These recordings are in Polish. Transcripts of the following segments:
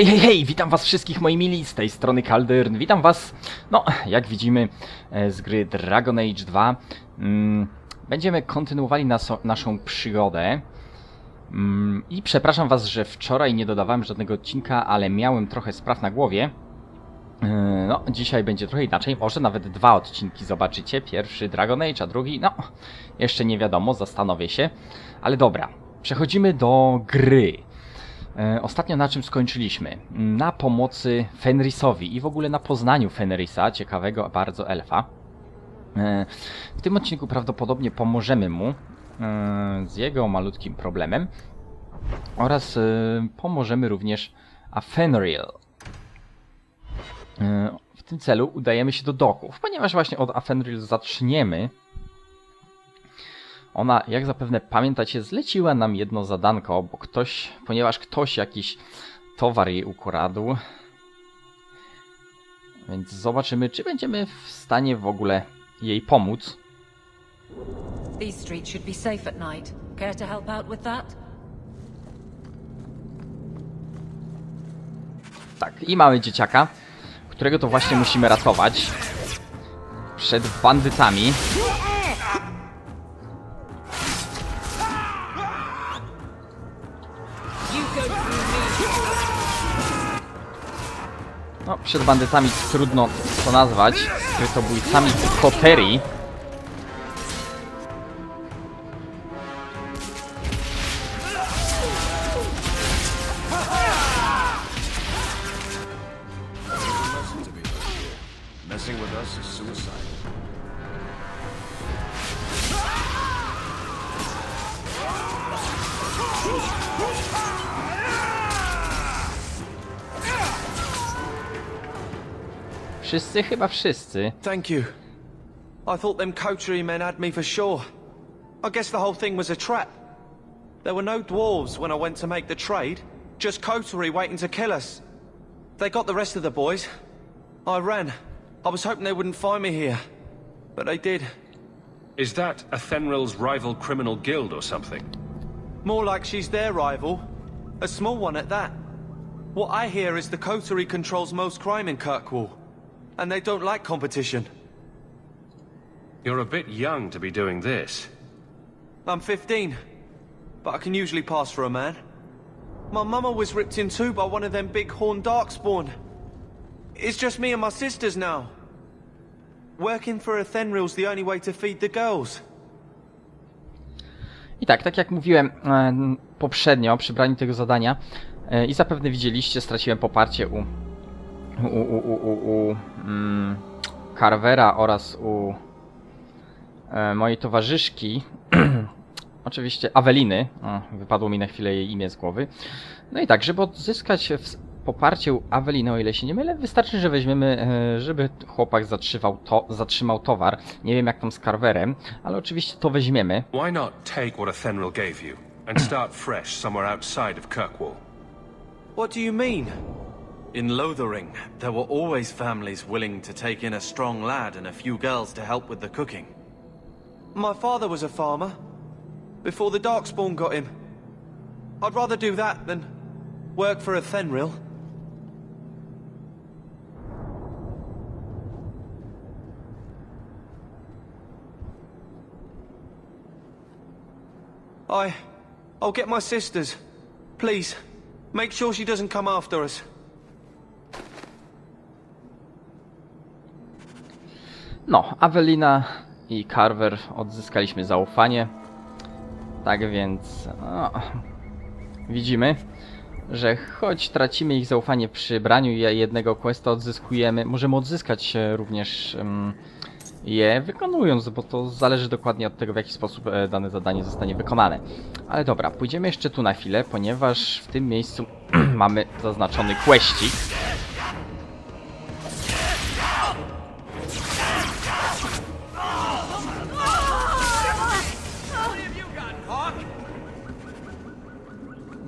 Hej, hej, hej! Witam was wszystkich moi mili, z tej strony Kaldern. Witam was, no, jak widzimy, e, z gry Dragon Age 2. Mm, Będziemy kontynuowali naso- naszą przygodę. Mm, I przepraszam was, że wczoraj nie dodawałem żadnego odcinka, ale miałem trochę spraw na głowie. E, No, dzisiaj będzie trochę inaczej. Może nawet dwa odcinki zobaczycie. Pierwszy Dragon Age, a drugi, no, jeszcze nie wiadomo, zastanowię się. Ale dobra, przechodzimy do gry. E, Ostatnio na czym skończyliśmy? Na pomocy Fenrisowi i w ogóle na poznaniu Fenrisa, ciekawego bardzo elfa. E, W tym odcinku prawdopodobnie pomożemy mu e, z jego malutkim problemem oraz pomożemy również Afenriel. E, W tym celu udajemy się do doków, ponieważ właśnie od Afenriel zaczniemy. Ona, jak zapewne pamiętacie, zleciła nam jedno zadanko, bo ktoś, ponieważ ktoś jakiś towar jej ukradł. Więc zobaczymy, czy będziemy w stanie w ogóle jej pomóc. These streets should be safe at night. Care to help out with that? Tak, i mamy dzieciaka, którego to właśnie musimy ratować przed bandytami. Przed bandytami trudno to nazwać, skrytobójcami koterii. Wszyscy? Chyba wszyscy. Thank you. I thought them coterie men had me for sure. I guess the whole thing was a trap. There were no dwarves when I went to make the trade, just coterie waiting to kill us. They got the rest of the boys. I ran. I was hoping they wouldn't find me here. But they did. Is that Athenril's rival criminal guild or something? More like she's their rival. A small one at that. What I hear is the coterie controls most crime in Kirkwall. And they don't like competition. You're a bit young to be doing this. I'm 15, but I can usually pass for a man. My mama was ripped in two by one of them big horned darkspawn. It's just me and my sisters now. Working for a Thenril's the only way to feed the girls. I tak, tak jak mówiłem e, poprzednio przy braniu tego zadania e, i zapewne widzieliście, straciłem poparcie u u, u, u, u, u mm, Carvera oraz u e, mojej towarzyszki, oczywiście Aweliny, o, wypadło mi na chwilę jej imię z głowy. No i tak, żeby odzyskać w, poparcie u Aweliny, o ile się nie mylę, wystarczy, że weźmiemy, e, żeby chłopak zatrzymał, to, zatrzymał towar. Nie wiem jak tam z Carverem, ale oczywiście to weźmiemy. Why not take what Athenril gave you and start fresh somewhere outside of Kirkwall? What do you mean? In Lothering, there were always families willing to take in a strong lad and a few girls to help with the cooking. My father was a farmer. Before the Darkspawn got him. I'd rather do that than work for a Thenril. I... I'll get my sisters. Please, make sure she doesn't come after us. No, Awelina i Carver odzyskaliśmy zaufanie. Tak więc no, widzimy, że choć tracimy ich zaufanie przy braniu je- jednego questa, odzyskujemy, możemy odzyskać e, również em, je wykonując, bo to zależy dokładnie od tego, w jaki sposób e, dane zadanie zostanie wykonane. Ale dobra, pójdziemy jeszcze tu na chwilę, ponieważ w tym miejscu mamy zaznaczony questik.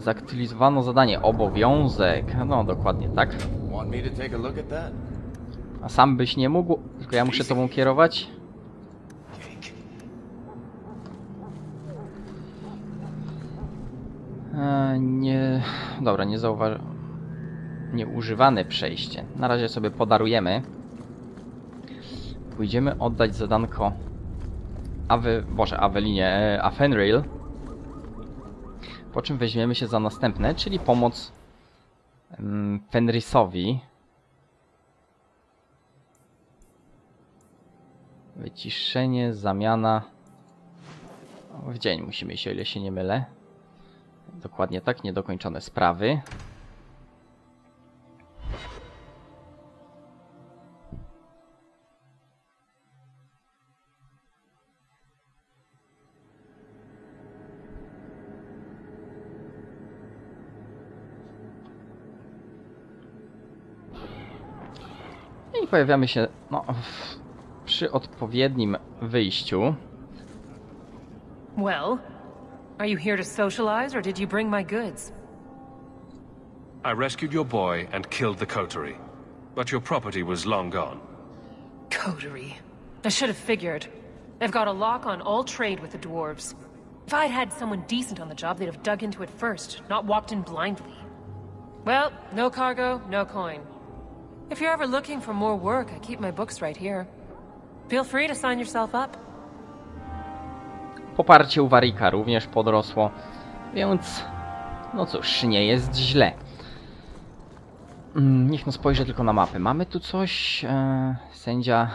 Zaktywizowano zadanie obowiązek. No dokładnie tak. A sam byś nie mógł, tylko ja muszę tobą kierować. E, nie. Dobra, nie zauważyłem. nieużywane przejście. Na razie sobie podarujemy. Pójdziemy oddać zadanko Awe, Boże, Awelinie, e, Afenrail. Po czym weźmiemy się za następne, czyli pomoc Fenrisowi. Wyciszenie, zamiana. W dzień musimy iść, o ile się nie mylę. Dokładnie tak, niedokończone sprawy. Pojawiamy się no, w, przy odpowiednim wyjściu. Well, are you here to socialize, or did you bring my goods? I rescued your boy and killed the coterie. But your property was long gone. Coterie. I should have figured. They've got a lock on all trade with the dwarves. If I'd had someone decent on the job, they'd have dug into it first, not walked in blindly. Well, no cargo, no coin. If you're ever looking for more work, I keep my books right here. Feel free to sign yourself up. Poparcie u Warika również podrosło, więc no cóż, nie jest źle. Mm, Niech no spojrzę tylko na mapy. Mamy tu coś. E, sędzia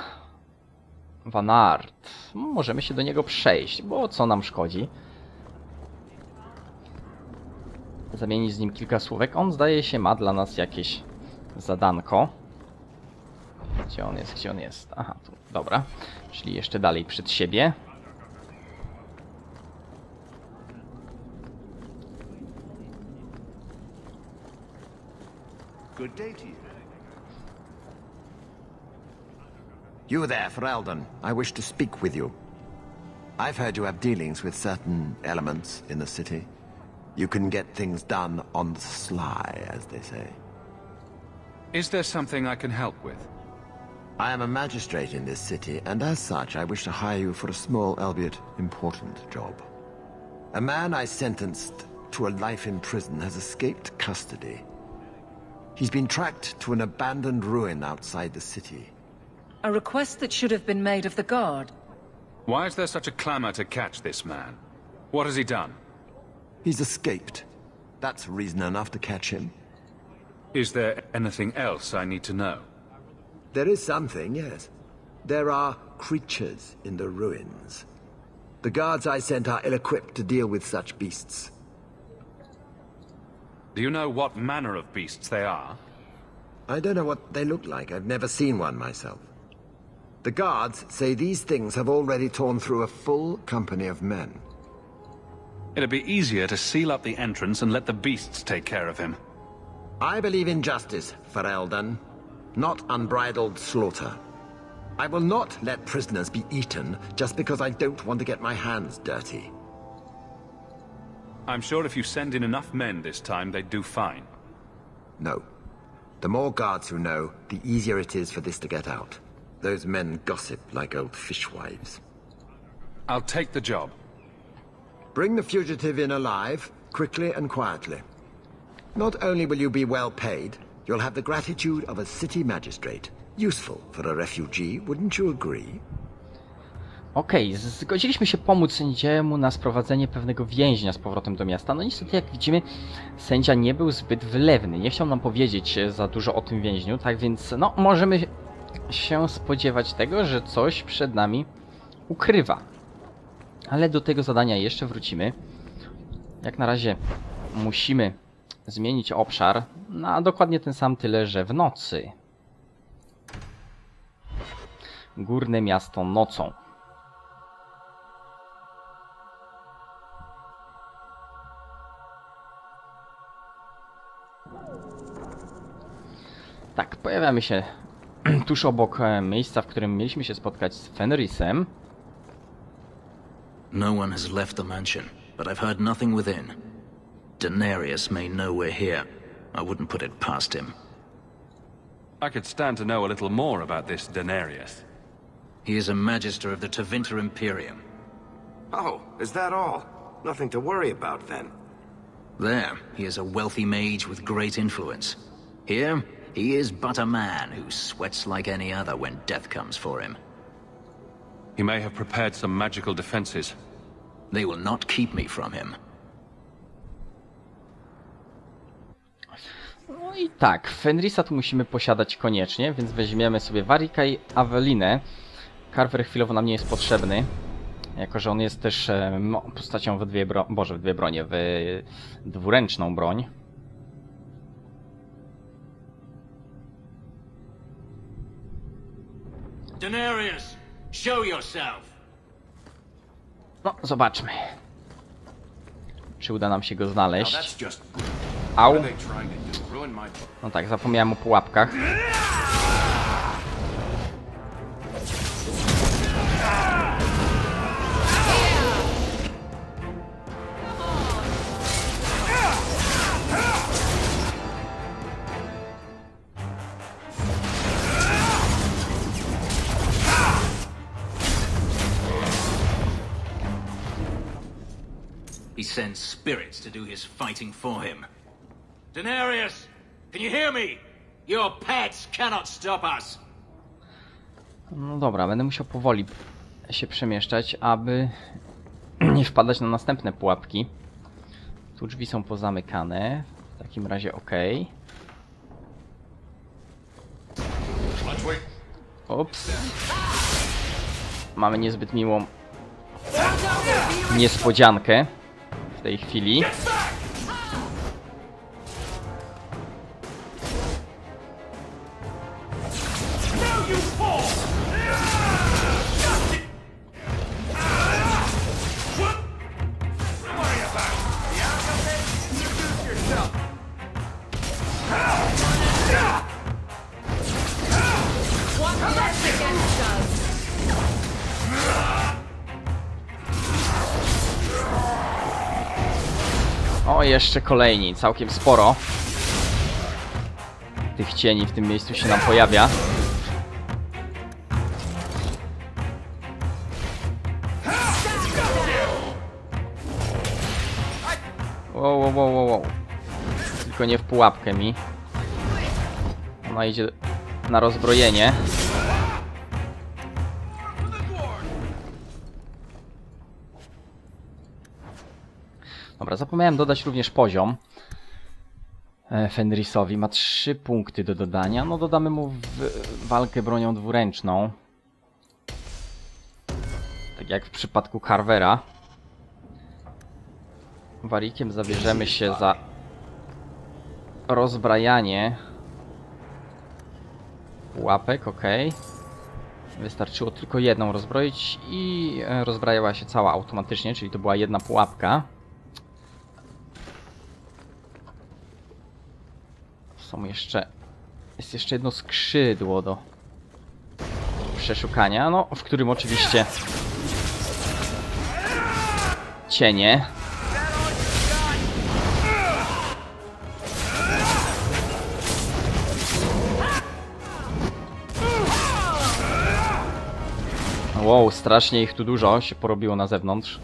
Van Aert. Możemy się do niego przejść, bo co nam szkodzi? Zamienić z nim kilka słówek. On zdaje się ma dla nas jakieś zadanko. Gdzie on jest? Gdzie on jest? Aha, tu. Dobra. Czyli jeszcze dalej przed siebie. Good day to you. You there, Ferelden. I wish to speak with you. I've heard you have dealings with certain elements in the city. You can get things done on the sly, as they say. Is there something I can help with? I am a magistrate in this city, and as such, I wish to hire you for a small, albeit important, job. A man I sentenced to a life in prison has escaped custody. He's been tracked to an abandoned ruin outside the city. A request that should have been made of the guard. Why is there such a clamor to catch this man? What has he done? He's escaped. That's reason enough to catch him. Is there anything else I need to know? There is something, yes. There are creatures in the ruins. The guards I sent are ill-equipped to deal with such beasts. Do you know what manner of beasts they are? I don't know what they look like. I've never seen one myself. The guards say these things have already torn through a full company of men. It'd be easier to seal up the entrance and let the beasts take care of him. I believe in justice, Ferelden, not unbridled slaughter. I will not let prisoners be eaten just because I don't want to get my hands dirty. I'm sure if you send in enough men this time, they'd do fine. No. The more guards who know, the easier it is for this to get out. Those men gossip like old fishwives. I'll take the job. Bring the fugitive in alive, quickly and quietly. Not only will you be well paid, you'll have the gratitude of a city magistrate. Useful for a refugee, wouldn't you agree? Okej, z- zgodziliśmy się pomóc sędziemu na sprowadzenie pewnego więźnia z powrotem do miasta. No niestety, jak widzimy, sędzia nie był zbyt wylewny. Nie chciał nam powiedzieć e, za dużo o tym więźniu, tak więc no, możemy się spodziewać tego, że coś przed nami ukrywa. Ale do tego zadania jeszcze wrócimy. Jak na razie musimy zmienić obszar na dokładnie ten sam tyle, że w nocy. Górne miasto nocą. Tak, pojawiamy się tuż obok e, miejsca, w którym mieliśmy się spotkać z Fenrisem. No one has left the mansion, but I've heard nothing within. Daenerys may know we're here. I wouldn't put it past him. I could stand to know a little more about this Daenerys. He is a magister of the Tevinter Imperium. Oh, is that all? Nothing to worry about then. There, he is a wealthy mage with great influence. Here, he is but a man who sweats like any other when death comes for him. He may have prepared some magical defenses. They will not keep me from him. I tak, Fenrisa tu musimy posiadać koniecznie, więc weźmiemy sobie Warika i Awelinę. Carver chwilowo nam nie jest potrzebny, jako że on jest też e, no, postacią w dwie, bro Boże, w dwie bronie, w dwuręczną broń. Denarius, show yourself. No, zobaczmy. Czy uda nam się go znaleźć. Au. What are they trying to do? Ruin my... No tak, zapomniałem o pułapkach. He sends spirits to do his fighting for him. Denarius, can you hear me? Your pets cannot stop us. No dobra, będę musiał powoli się przemieszczać, aby nie wpadać na następne pułapki. Tu drzwi są pozamykane. W takim razie ok. Ups. Mamy niezbyt miłą niespodziankę w tej chwili. Jeszcze kolejni, całkiem sporo. Tych cieni w tym miejscu się nam pojawia. Wow, wow, wow, wow. Tylko nie w pułapkę mi. Ona idzie na rozbrojenie. Dobra, zapomniałem dodać również poziom e, Fenrisowi. Ma 3 punkty do dodania. No dodamy mu walkę bronią dwuręczną. Tak jak w przypadku Carvera. Warikiem zabierzemy się za rozbrajanie pułapek, ok. Wystarczyło tylko jedną rozbroić i e, rozbrajała się cała automatycznie, czyli to była jedna pułapka. Są jeszcze... Jest jeszcze jedno skrzydło do przeszukania, no, w którym oczywiście cienie. Wow, strasznie ich tu dużo się porobiło na zewnątrz.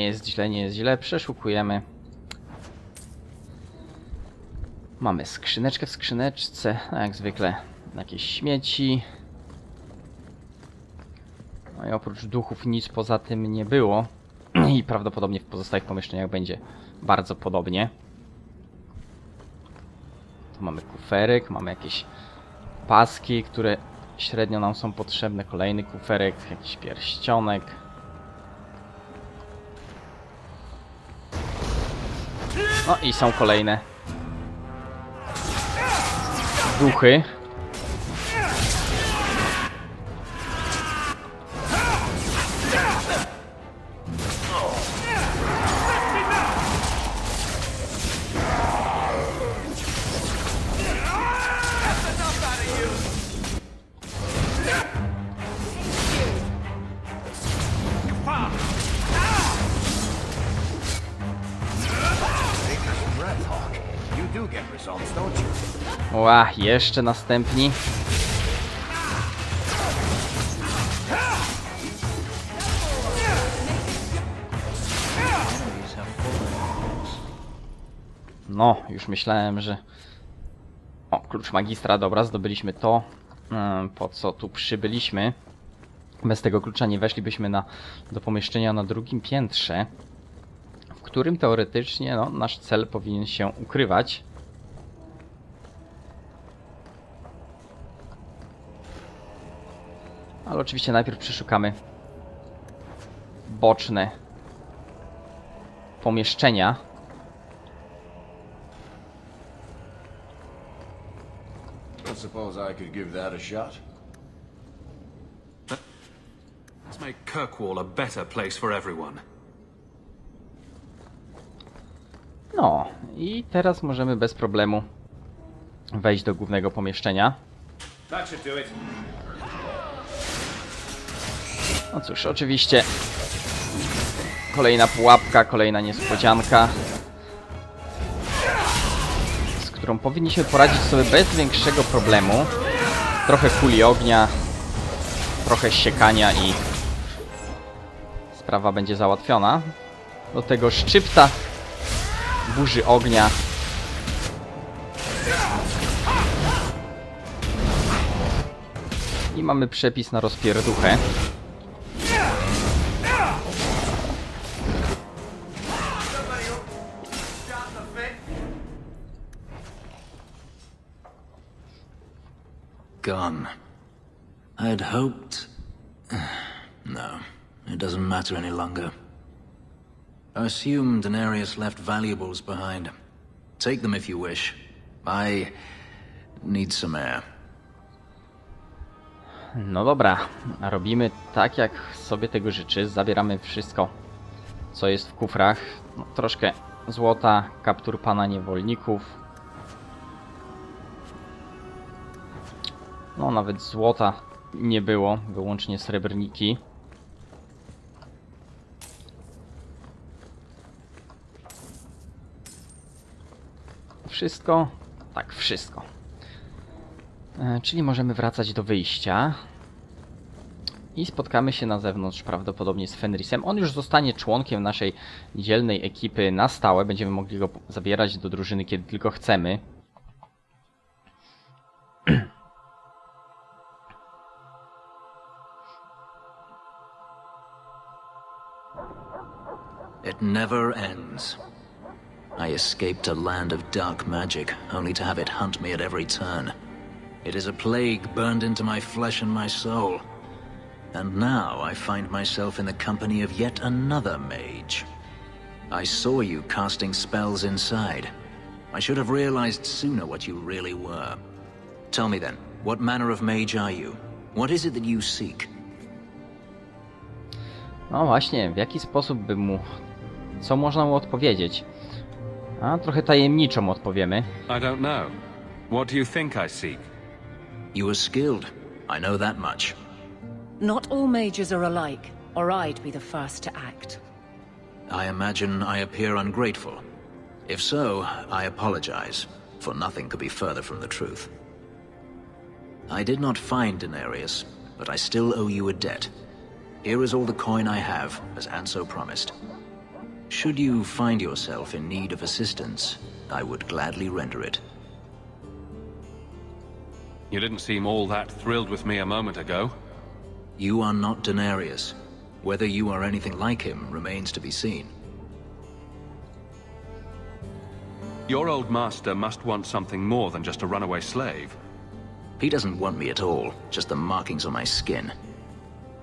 Nie jest źle, nie jest źle. Przeszukujemy. Mamy skrzyneczkę w skrzyneczce, no jak zwykle jakieś śmieci. No i oprócz duchów nic poza tym nie było. I prawdopodobnie w pozostałych pomieszczeniach będzie bardzo podobnie. Tu mamy kuferek, mamy jakieś paski, które średnio nam są potrzebne. Kolejny kuferek, jakiś pierścionek. No i są kolejne duchy. Ła, jeszcze następni. No, już myślałem, że... O, klucz magistra, dobra, zdobyliśmy to, po co tu przybyliśmy. Bez tego klucza nie weszlibyśmy na, do pomieszczenia na drugim piętrze, w którym teoretycznie no, nasz cel powinien się ukrywać. Ale oczywiście najpierw przeszukamy boczne pomieszczenia. I suppose I could give that a shot. Let's make Kirkwall a better place for everyone. No i teraz możemy bez problemu wejść do głównego pomieszczenia. That should do it. No cóż, oczywiście kolejna pułapka, kolejna niespodzianka, z którą powinniśmy poradzić sobie bez większego problemu. Trochę kuli ognia, trochę siekania i sprawa będzie załatwiona. Do tego szczypta burzy ognia. I mamy przepis na rozpierduchę. Gone. I had hoped... No, it doesn't matter any longer. I assume Daenerys left valuables behind. Take them if you wish. I need some air. No dobra, robimy tak jak sobie tego życzy. Zabieramy wszystko, co jest w kufrach. No, troszkę złota, kaptur pana niewolników. No nawet złota nie było, wyłącznie srebrniki. Wszystko? Tak, wszystko. E, Czyli możemy wracać do wyjścia. I spotkamy się na zewnątrz prawdopodobnie z Fenrisem. On już zostanie członkiem naszej dzielnej ekipy na stałe. Będziemy mogli go zabierać do drużyny, kiedy tylko chcemy. Never ends. I escaped a land of dark magic, only to have it hunt me at every turn. It is a plague burned into my flesh and my soul. And now I find myself in the company of yet another mage. I saw you casting spells inside. I should have realized sooner what you really were. Tell me then, what manner of mage are you? What is it that you seek? No właśnie, w jaki sposób by mu... Co można mu odpowiedzieć? A, trochę tajemniczo mu odpowiemy. I don't know. What do you think I seek? You are skilled. I know that much. Not all mages are alike, or I'd be the first to act. I imagine I appear ungrateful. If so, I apologize, for nothing could be further from the truth. I did not find Denarius, but I still owe you a debt. Here is all the coin I have, as Anso promised. Should you find yourself in need of assistance, I would gladly render it. You didn't seem all that thrilled with me a moment ago. You are not Denarius. Whether you are anything like him remains to be seen. Your old master must want something more than just a runaway slave. He doesn't want me at all, just the markings on my skin.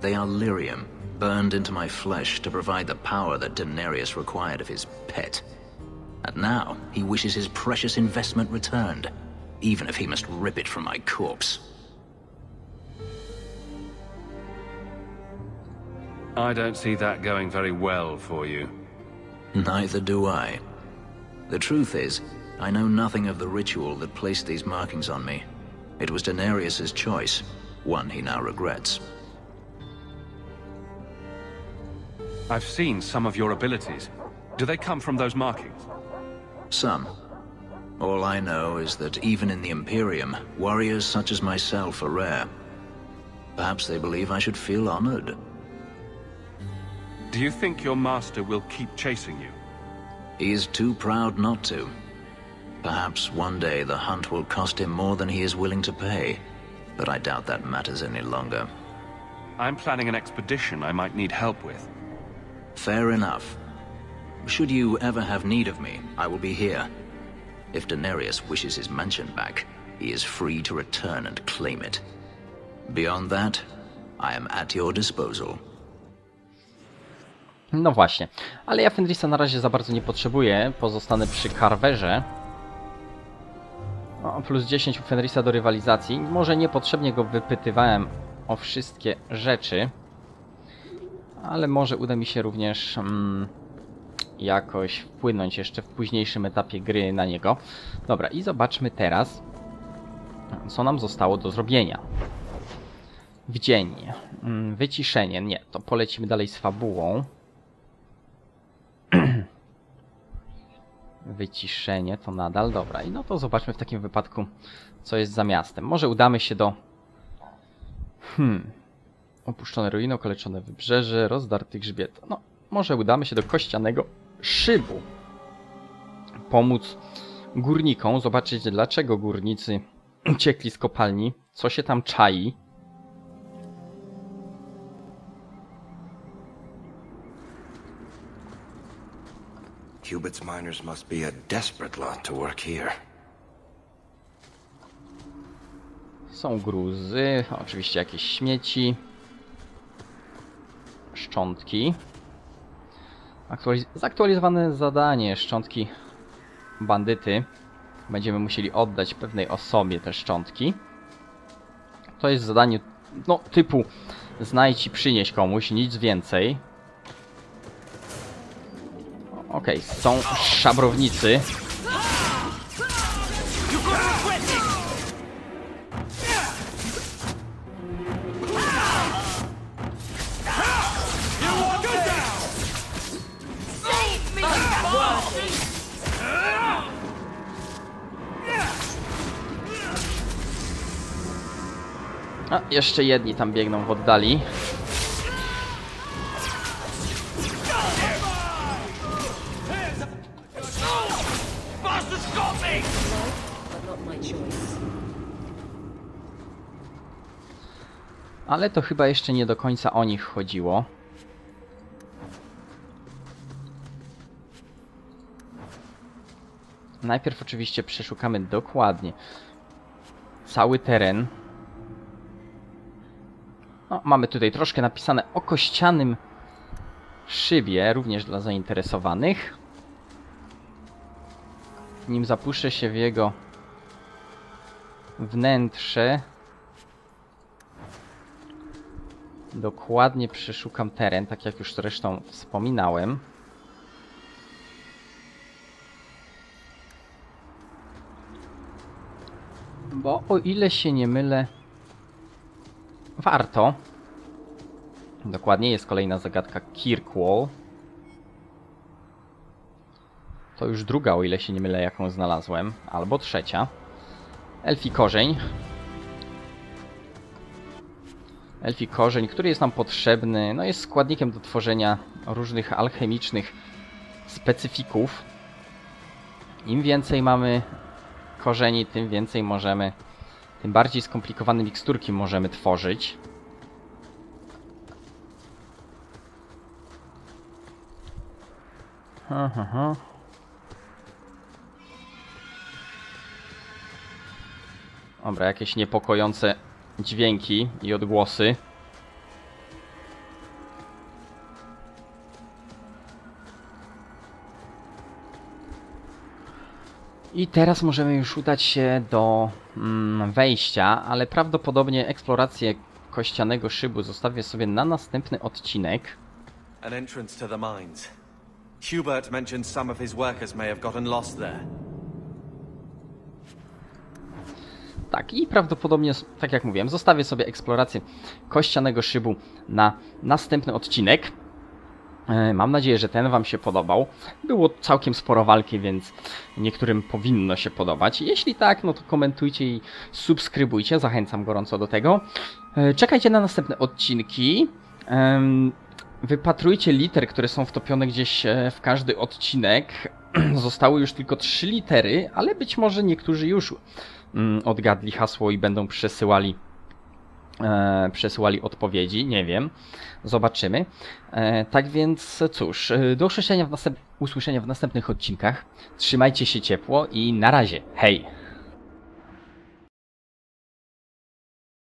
They are lyrium, burned into my flesh to provide the power that Denarius required of his pet. And now, he wishes his precious investment returned, even if he must rip it from my corpse. I don't see that going very well for you. Neither do I. The truth is, I know nothing of the ritual that placed these markings on me. It was Denarius's choice, one he now regrets. I've seen some of your abilities. Do they come from those markings? Some. All I know is that even in the Imperium, warriors such as myself are rare. Perhaps they believe I should feel honored. Do you think your master will keep chasing you? He is too proud not to. Perhaps one day the hunt will cost him more than he is willing to pay, but I doubt that matters any longer. I'm planning an expedition I might need help with. Fair enough. Should you ever have need of me, I will be here. If Daenerys wishes his mansion back, he is free to return and claim it. Beyond that, I am at your disposal. No właśnie, ale ja Fenrisa na razie za bardzo nie potrzebuję, pozostanę przy Carverze. O, plus 10 u Fenrisa do rywalizacji. Może niepotrzebnie go wypytywałem o wszystkie rzeczy, ale może uda mi się również mm, jakoś wpłynąć jeszcze w późniejszym etapie gry na niego. Dobra, i zobaczmy teraz, co nam zostało do zrobienia. W dzień. Mm, Wyciszenie. Nie, to polecimy dalej z fabułą. Wyciszenie to nadal. Dobra, i no to zobaczmy w takim wypadku, co jest za miastem. Może udamy się do... Hmm... Opuszczone ruiny, okaleczone wybrzeże, rozdarty grzbiet. No, może udamy się do kościanego szybu. Pomóc górnikom, zobaczyć dlaczego górnicy uciekli z kopalni, co się tam czai. Cubit's miners must be a desperate lot to work here. Są gruzy, oczywiście jakieś śmieci, szczątki. Aktualiz zaktualizowane zadanie, szczątki bandyty. Będziemy musieli oddać pewnej osobie te szczątki. To jest zadanie no, typu znajdź i przynieś komuś, nic więcej. Okej, okay, są szabrownicy. Jeszcze jedni tam biegną w oddali. Ale to chyba jeszcze nie do końca o nich chodziło. Najpierw oczywiście przeszukamy dokładnie cały teren. No, mamy tutaj troszkę napisane o kościanym szybie, również dla zainteresowanych. Nim zapuszczę się w jego wnętrze, dokładnie przeszukam teren, tak jak już zresztą wspominałem. Bo o ile się nie mylę, warto. Dokładnie jest kolejna zagadka Kirkwall. To już druga, o ile się nie mylę, jaką znalazłem. Albo trzecia. Elfi korzeń. Elfi korzeń, który jest nam potrzebny, no jest składnikiem do tworzenia różnych alchemicznych specyfików. Im więcej mamy korzeni, tym więcej możemy, tym bardziej skomplikowane miksturki możemy tworzyć. Ha, ha, ha. Dobra, jakieś niepokojące dźwięki i odgłosy. I teraz możemy już udać się do mm, wejścia, ale prawdopodobnie eksplorację kościanego szybu zostawię sobie na następny odcinek. An entrance to the mines. Hubert mentioned some of his workers may have gotten lost there. Tak, i prawdopodobnie, tak jak mówiłem, zostawię sobie eksplorację kościanego szybu na następny odcinek. E, Mam nadzieję, że ten Wam się podobał. Było całkiem sporo walki, więc niektórym powinno się podobać. Jeśli tak, no to komentujcie i subskrybujcie. Zachęcam gorąco do tego. E, Czekajcie na następne odcinki. Wypatrujcie liter, które są wtopione gdzieś e, w każdy odcinek. Zostały już tylko trzy litery, ale być może niektórzy już mm, odgadli hasło i będą przesyłali e, przesyłali odpowiedzi, nie wiem. Zobaczymy. E, tak więc cóż, e, do usłyszenia w, następ- usłyszenia w następnych odcinkach. Trzymajcie się ciepło i na razie. Hej!